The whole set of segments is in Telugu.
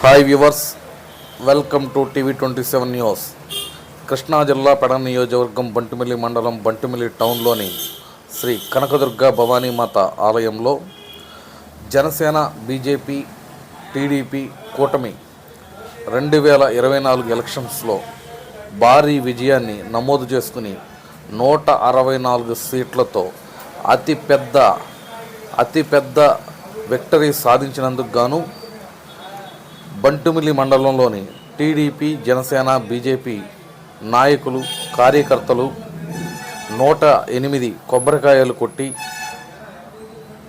Hi viewers welcome to TV twenty seven news Krishna జిల్లా పెడ నియోజకవర్గం బంటుమిల్లి మండలం బంటుమిల్లి టౌన్లోని శ్రీ కనకదుర్గ భవానీమాత ఆలయంలో జనసేన బీజేపీ టీడీపీ కూటమి రెండు వేల ఇరవై నాలుగు ఎలక్షన్స్లో భారీ విజయాన్ని నమోదు చేసుకుని నూట అరవై నాలుగు సీట్లతో అతిపెద్ద అతిపెద్ద విక్టరీ సాధించినందుకు గాను బంటుమిల్లి మండలంలోని టీడీపీ జనసేన బీజేపీ నాయకులు కార్యకర్తలు నూట ఎనిమిది కొబ్బరికాయలు కొట్టి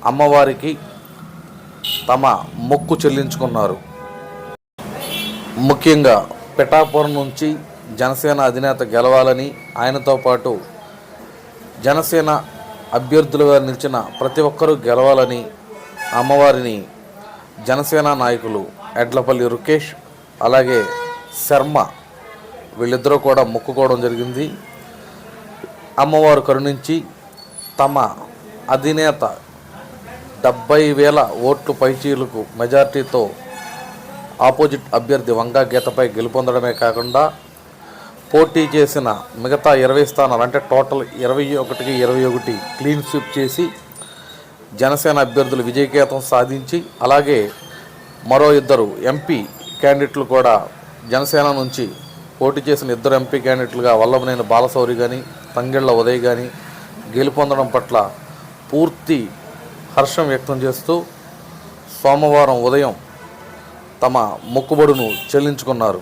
అమ్మవారికి తమ మొక్కు చెల్లించుకున్నారు. ముఖ్యంగా పిఠాపురం నుంచి జనసేన అధినేత గెలవాలని ఆయనతో పాటు జనసేన అభ్యర్థులుగా నిలిచిన ప్రతి ఒక్కరూ గెలవాలని అమ్మవారిని జనసేన నాయకులు ఎడ్లపల్లి రుకేష్ అలాగే శర్మ వీళ్ళిద్దరూ కూడా మొక్కుకోవడం జరిగింది. అమ్మవారు కరుణించి తమ అధినేత డెబ్బై వేల ఓట్లు పైచీలకు మెజార్టీతో ఆపోజిట్ అభ్యర్థి వంగా గీతపై గెలుపొందడమే కాకుండా పోటీ చేసిన మిగతా ఇరవై స్థానాలు అంటే టోటల్ ఇరవై ఒకటికి ఇరవై ఒకటి క్లీన్ స్వీప్ చేసి జనసేన అభ్యర్థులు విజయకేతం సాధించి అలాగే మరో ఇద్దరు ఎంపీ క్యాండిడేట్లు కూడా జనసేన నుంచి పోటీ చేసిన ఇద్దరు ఎంపీ క్యాండిడేట్లుగా వల్లభనేని బాలశౌరి కానీ తంగెళ్ళ ఉదయ్ కానీ గెలుపొందడం పట్ల పూర్తి హర్షం వ్యక్తం చేస్తూ సోమవారం ఉదయం తమ మొక్కుబడును చెల్లించుకున్నారు.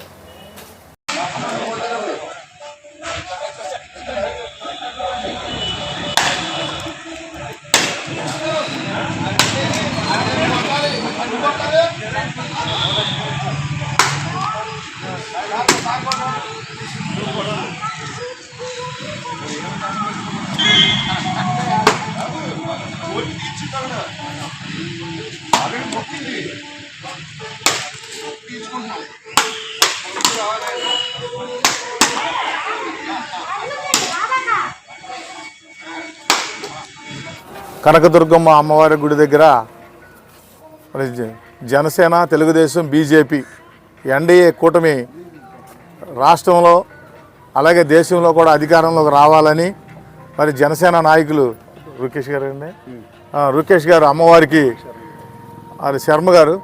కనకదుర్గమ్మ అమ్మవారి గుడి దగ్గర మరి జనసేన తెలుగుదేశం బీజేపీ ఎన్డీఏ కూటమి రాష్ట్రంలో అలాగే దేశంలో కూడా అధికారంలోకి రావాలని మరి జనసేన నాయకులు రుకేష్ గారు అండి. రుకేష్ గారు అమ్మవారికి అది శర్మ గారు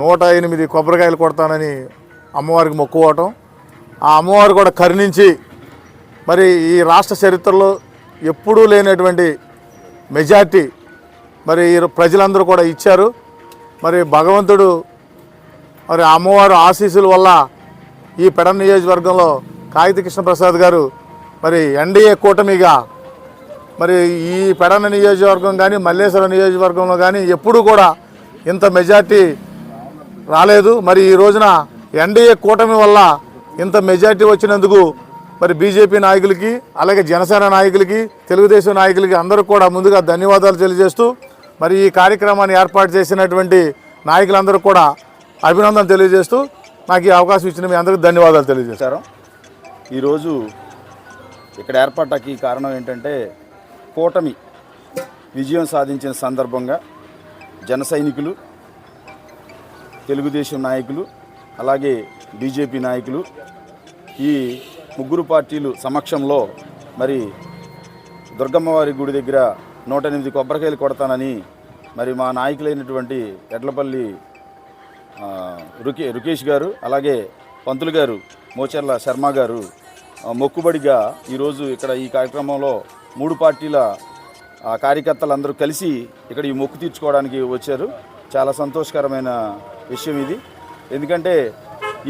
నూట ఎనిమిది కొబ్బరికాయలు కొడతానని అమ్మవారికి మొక్కుకోవటం. ఆ అమ్మవారు కూడా కరుణించి మరి ఈ రాష్ట్ర చరిత్రలో ఎప్పుడూ లేనటువంటి మెజార్టీ మరి ప్రజలందరూ కూడా ఇచ్చారు. మరి భగవంతుడు మరి అమ్మవారు ఆశీస్సుల వల్ల ఈ పెడ నియోజకవర్గంలో కాగిత కృష్ణప్రసాద్ గారు మరి ఎన్డీఏ కూటమిగా మరి ఈ పెడన నియోజకవర్గం కానీ మల్లేశ్వరం నియోజకవర్గంలో కానీ ఎప్పుడూ కూడా ఇంత మెజార్టీ రాలేదు. మరి ఈ రోజున ఎన్డీఏ కూటమి వల్ల ఇంత మెజార్టీ వచ్చినందుకు మరి బీజేపీ నాయకులకి అలాగే జనసేన నాయకులకి తెలుగుదేశం నాయకులకి అందరూ కూడా ముందుగా ధన్యవాదాలు తెలియజేస్తూ మరి ఈ కార్యక్రమాన్ని ఏర్పాటు చేసినటువంటి నాయకులందరూ కూడా అభినందన తెలియజేస్తూ నాకు ఈ అవకాశం ఇచ్చిన మీ అందరికీ ధన్యవాదాలు తెలియజేస్తాను. ఈరోజు ఇక్కడ ఏర్పాటుకి కారణం ఏంటంటే కూటమి విజయం సాధించిన సందర్భంగా జన సైనికులు తెలుగుదేశం నాయకులు అలాగే బీజేపీ నాయకులు ఈ ముగ్గురు పార్టీలు సమక్షంలో మరి దుర్గమ్మవారి గుడి దగ్గర నూట ఎనిమిది కొబ్బరికాయలు కొడతానని మరి మా నాయకులైనటువంటి ఎడ్లపల్లి రుకే రుకేష్ గారు అలాగే పంతులు గారు మోచర్ల శర్మ గారు మొక్కుబడిగా ఈరోజు ఇక్కడ ఈ కార్యక్రమంలో మూడు పార్టీల కార్యకర్తలు కార్యకర్తలందరూ కలిసి ఇక్కడ ఈ మొక్కు తీర్చుకోవడానికి వచ్చారు. చాలా సంతోషకరమైన విషయం ఇది. ఎందుకంటే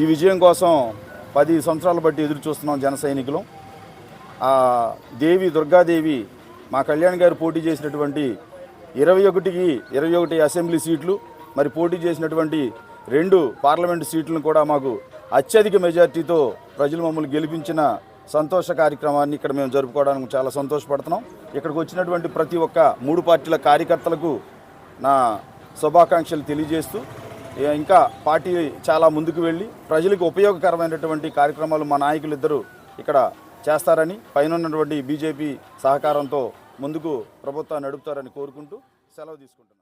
ఈ విజయం కోసం పది సంవత్సరాలు బట్టి ఎదురు చూస్తున్నాం జన సైనికులం. ఆ దేవి దుర్గాదేవి మా కళ్యాణ్ గారు పోటీ చేసినటువంటి ఇరవై ఒకటికి ఇరవై ఒకటి అసెంబ్లీ సీట్లు మరి పోటీ చేసినటువంటి రెండు పార్లమెంటు సీట్లను కూడా మాకు అత్యధిక మెజార్టీతో ప్రజలు మమ్మల్ని గెలిపించిన సంతోష కార్యక్రమాన్ని ఇక్కడ మేము జరుపుకోవడానికి చాలా సంతోషపడుతున్నాం. ఇక్కడికి వచ్చినటువంటి ప్రతి ఒక్క మూడు పార్టీల కార్యకర్తలకు నా శుభాకాంక్షలు తెలియజేస్తూ ఇంకా పార్టీ చాలా ముందుకు వెళ్ళి ప్రజలకు ఉపయోగకరమైనటువంటి కార్యక్రమాలు మా నాయకులు ఇద్దరు ఇక్కడ చేస్తారని పైన ఉన్నటువంటి బీజేపీ సహకారంతో ముందుకు ప్రభుత్వాన్ని నడుపుతారని కోరుకుంటూ సెలవు తీసుకుంటున్నాను